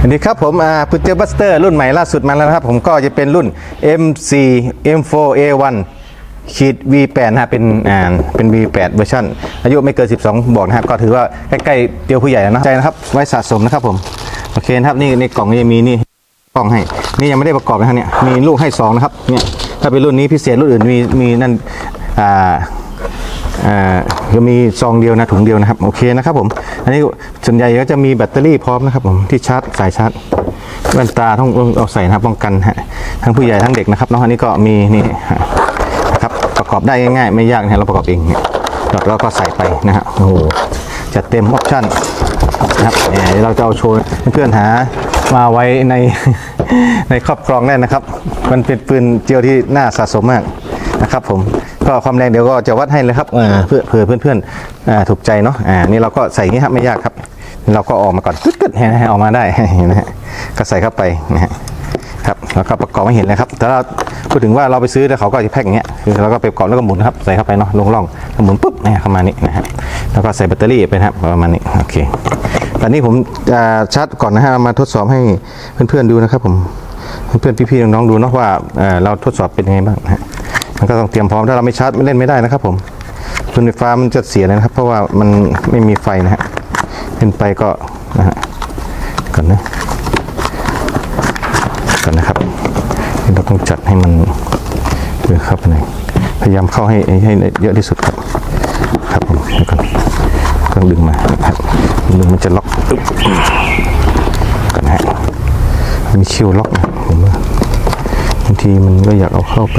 สวัสดีครับผมอ่าพุทเจอร์บัสเตอร์รุ่นใหม่ล่าสุดมาแล้วนะครับ ผมก็จะเป็นรุ่น M4 M4A1 ขีด V8 นะฮะเป็นอ่าเป็น V8 เวอร์ชันอายุไม่เกิน 12 บอกนะครับ ก็ถือว่าใกล้ๆเตียวผู้ใหญ่แล้วนะใจนะครับ ไว้สะสมนะครับผม โอเคนะครับ นี่ในกล่องนี้มีนี่กล่องให้ นี่ยังไม่ได้ประกอบนะครับเนี่ยมีลูกให้สองนะครับเนี่ยถ้าเป็นรุ่นนี้พิเศษรุ่นอื่นมีมีนั่นอ่า อ่าก็มีซองเดียวนะถุงเดียวนะครับโอเคนะครับผม อันนี้ส่วนใหญ่ก็จะมีแบตเตอรี่พร้อมนะครับผมที่ชาร์จสายชาร์จแว่นตาต้องเอาใส่นะครับป้องกันฮะทั้งผู้ใหญ่ทั้งเด็กนะครับเนาะอันนี้ก็มีนี่นะครับประกอบได้ง่ายๆไม่ยากนะฮะเราประกอบเองเนี่ยแล้วก็ใส่ไปนะฮะโอ้โหจัดเต็มออปชั่นนะครับเดี๋ยวเราจะเอาโชว์เพื่อนหามาไว้ในในครอบครองได้นะครับ มันเป็นปืนเจียวที่น่าสะสมมาก นะครับผมก็ความแรงเดี๋ยวก็จะวัดให้เลยครับเพื่อเผื่อเพื่อนๆถูกใจเนาะอ่านี่เราก็ใส่อย่างนี้ครับไม่ยากครับ เราก็ออกมาก่อนกึดๆนไหมออกมาได้นไหมฮะก็ใส่เข้าไปนะฮะครับแล้วก็ประกอบให้เห็นเลยครับแต่เราพูดถึงว่าเราไปซื้อแล้วเขาก็จะแพ็คอย่างเงี้ยคือเราก็ไปประกอบแล้วก็หมุนครับใส่เข้าไปเนาะลงร่องหมุนปุ๊บเนี่ยเข้ามานี่นะฮะแล้วก็ใส่แบตเตอรี่ไปนะครับประมาณนี้โอเคตอนนี้ผมจะชาร์จก่อนนะฮะมาทดสอบให้เพื่อนๆดูนะครับผมเพื่อนๆพี่ๆน้องๆดูเนาะว่าเอ่อเราทดสอบเป็นยังไงบ้างนะฮะ มันก็ต้องเตรียมพร้อมถ้าเราไม่ชาร์จไม่เล่นไม่ได้นะครับ ผมฟืนไฟฟ้ามันจะเสียนะครับ เพราะว่ามันไม่มีไฟนะฮะเป็นไปก็นะฮะก่อนนะก่อนนะครับเราต้องจัดให้มันเออครับหน่อยพยายามเข้าให้ให้เยอะที่สุดครับ ครับผมเดี๋ยวก่อนเครื่องดึงมาครับดึงมันจะล็อกอึ๊บก่อนะฮะมีคิวล็อกนะผมว่าบางทีมันก็อยากเอาเข้าไป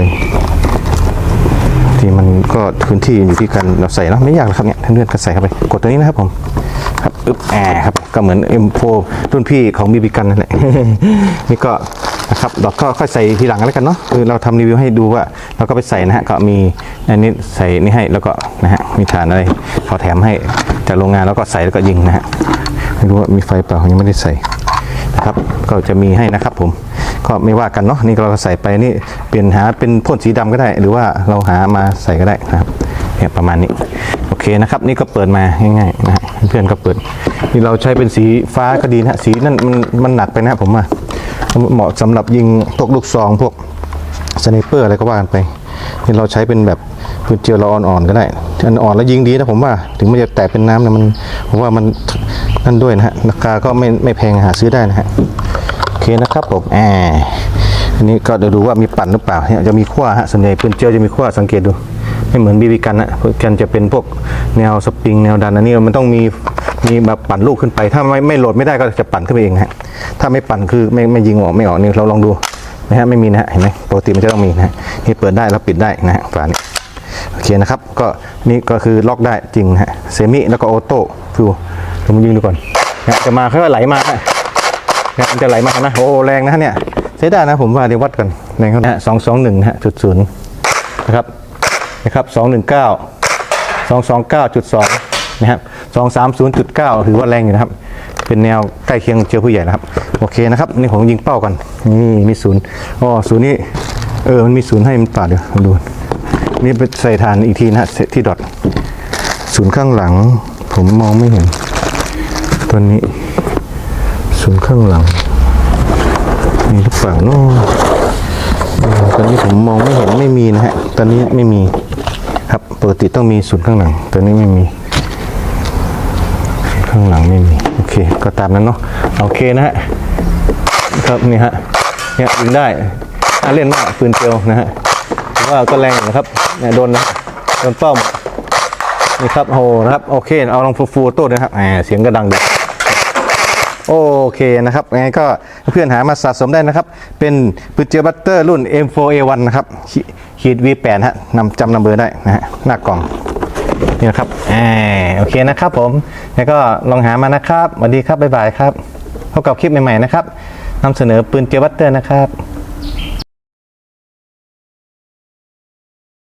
ที่มันก็พื้นที่อยู่ที่การเราใส่เนอะไม่ยากหรอกครับเนี่ยท่านเพื่อนก็ใส่เข้าไปกดตัวนี้นะครับผมครับอึ๊บแอร์ครับก็เหมือน M4 รุ่นพี่ของบีบีกันนั่นแหละนี่ก็นะครับเราก็ค่อยใส่ทีหลังแล้วกันเนาะคือเราทำรีวิวให้ดูว่าเราก็ไปใส่นะฮะก็มีอันนี้ใส่นี่ให้แล้วก็นะฮะมีฐานอะไรเขาแถมให้จากโรงงานแล้วก็ใส่แล้วก็ยิงนะฮะไม่รู้ว่ามีไฟเปล่ายังไม่ได้ใส่นะครับก็จะมีให้นะครับผม ก็ไม่ว่ากันเนาะนี่เราใส่ไปนี่เปลี่ยนหาเป็นพ่นสีดำก็ได้ หรือว่าเราหามาใส่ก็ได้นะครับเนี่ยประมาณนี้โอเคนะครับ นี่ก็เปิดมาง่ายๆนะฮะเพื่อนๆก็เปิด นี่เราใช้เป็นสีฟ้าก็ดีนะสีนั่นมันมันหนักไปนะผมว่าเหมาะสำหรับยิงพวกลูกซองพวกสไนเปอร์อะไรก็ว่ากันไปนี่เราใช้เป็นแบบปืนเจียวเราอ่อนๆก็ได้อันอ่อนแล้วยิงดีนะผมว่า ถึงมันจะแตกเป็นน้ำเนี่ยมันผมว่ามันนั่นด้วยนะฮะราคาก็ไม่ไม่แพงหาซื้อได้นะฮะ เคนะครับผมแอบอันนี้ก็เดี๋ยวดูว่ามีปั่นหรือเปล่าเนี่ยจะมีขั้วฮะส่วนใหญ่ปืนเจียวจะมีขั้วสังเกตดู ไม่เหมือนบีบีกันนะปืนกันจะเป็นพวกแนวสปริงแนวดันอันนี้มันต้องมีมีแบบปั่นลูกขึ้นไป ถ้าไม่ไม่โหลดไม่ได้ก็จะปั่นขึ้นไปเองฮะถ้าไม่ปั่นคือไม่ไม่ยิงออกไม่ออกนี่เราลองดูนะฮะไม่มีนะฮะเห็นไหมปกติมันจะต้องมีนะฮะนี่เปิดได้แล้วปิดได้นะฮะฝานี้โอเคนะครับก็นี่ก็คือล็อกได้จริงนะฮะเซมิแล้วก็ออโต้ฟิวผมยิงดูก่อนจะมาค่อยๆไหลมาฮะ นี่ยมันจะไหลมานะโอ้แรงนะเนี่ยใช้ได้นะผมว่าเดี๋ยววัดกันแรงครับสองสองหนึ่งฮะจุดศูนย์นะครับนะครับสองหนึ่งเก้าสองสองเก้าจุดสองนะครับสองสามศูนย์จุดเก้าถือว่าแรงอยู่นะครับ เป็นแนวใกล้เคียงเจอผู้ใหญ่นะครับ โอเคนะครับนี่ผมยิงเป้ากันนี่มีศูนย์อ๋อศูนย์นี้เออมันมีศูนย์ให้มันป่าดเดี๋ยวดูนี่ไปใส่ฐานอีกทีนะฮะที่ดอทศูนย์ข้างหลัง ผมมองไม่เห็นตัวนี้ ข้างหลัง มีหรือเปล่าเนาะตอนนี้ผมมองไม่เห็นไม่มีนะฮะ ตอนนี้ไม่มีครับปกติต้องมีศูนย์ข้างหลัง ตอนนี้ไม่มี ข้างหลังไม่มี โอเค ก็ตามนั้นเนาะ โอเคนะฮะ ครับนี่ฮะ เนี่ยยิงได้น่าเล่นมากปืนเกลียวนะฮะถือว่าก็แรงนะครับ เนี่ยโดนนะโดนเป้าหมดนี่ครับโหนะครับ โอเค เอาลองฟูฟูโต้นะครับแหมเสียงก็ดังดี โอเคนะครับยังไงก็เพื่อนหามาสะสมได้นะครับ เป็นปืนเจอบัตเตอร์รุ่น M4A1 นะครับขีด V8 ฮะนำจำนำเบอร์ได้นะฮะหน้ากล่องนี่นะครับอาโอเคนะครับผมแล้วก็ลองหามานะครับสวัสดีครับบ๊ายบายครับพบกับคลิปใหม่ๆนะครับนำเสนอปืนเจอบัตเตอร์นะครับ